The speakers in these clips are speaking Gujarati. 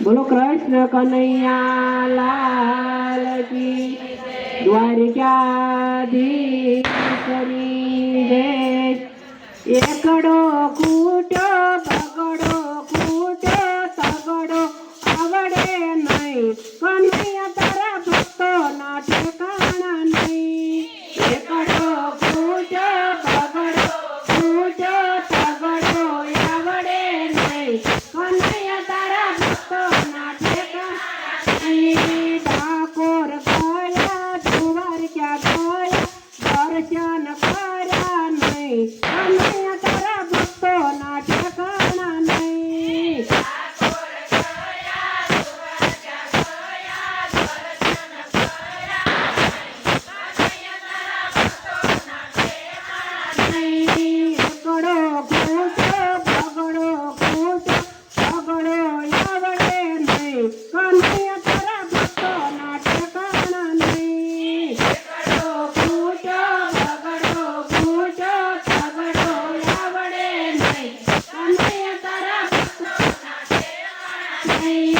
બોલો કૃષ્ણ કનૈયા લાલ કી દ્વારકાધીશની એકડો You. Bye.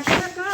কাটবে না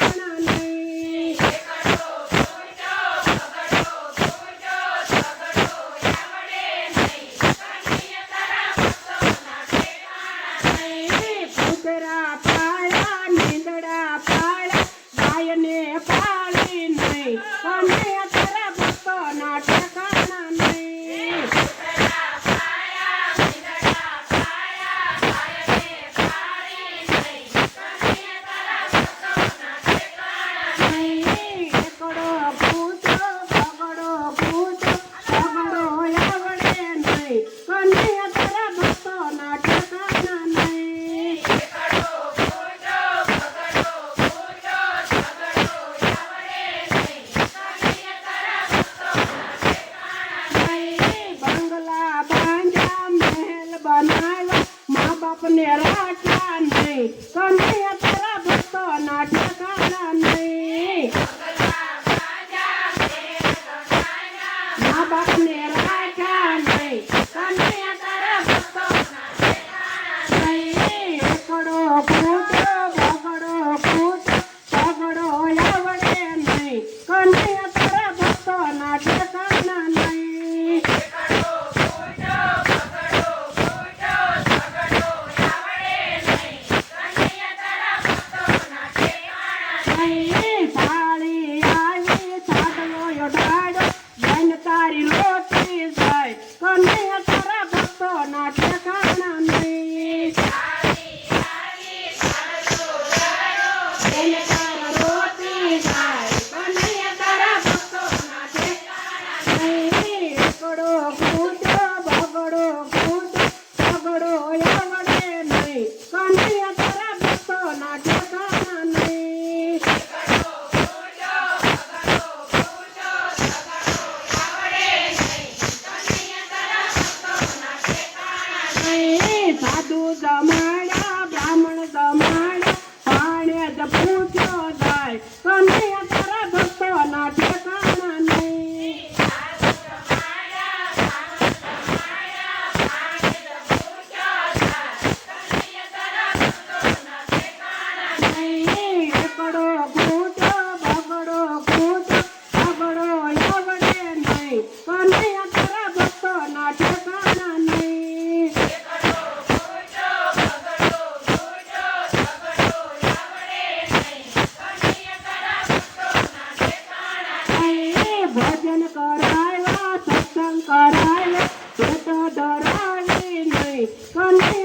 બાપને રાજા નહીં. કમે તારા ભક્તો નાટ્ય કાલા નહીં. મા બાપને poor people. નહીં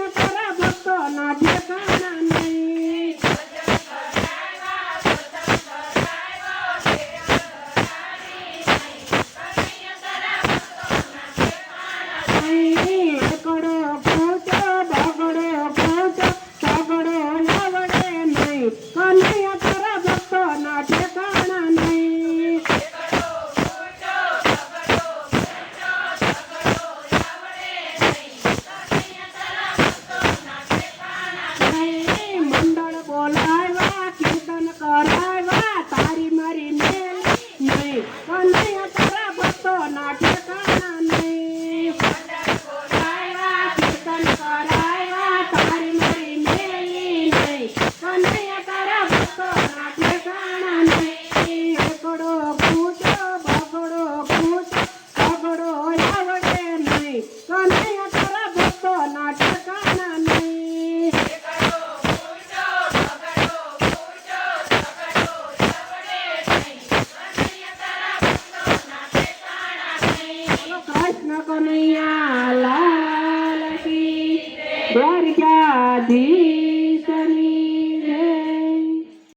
ನಾಟಿ કૃષ્ણ કનૈયા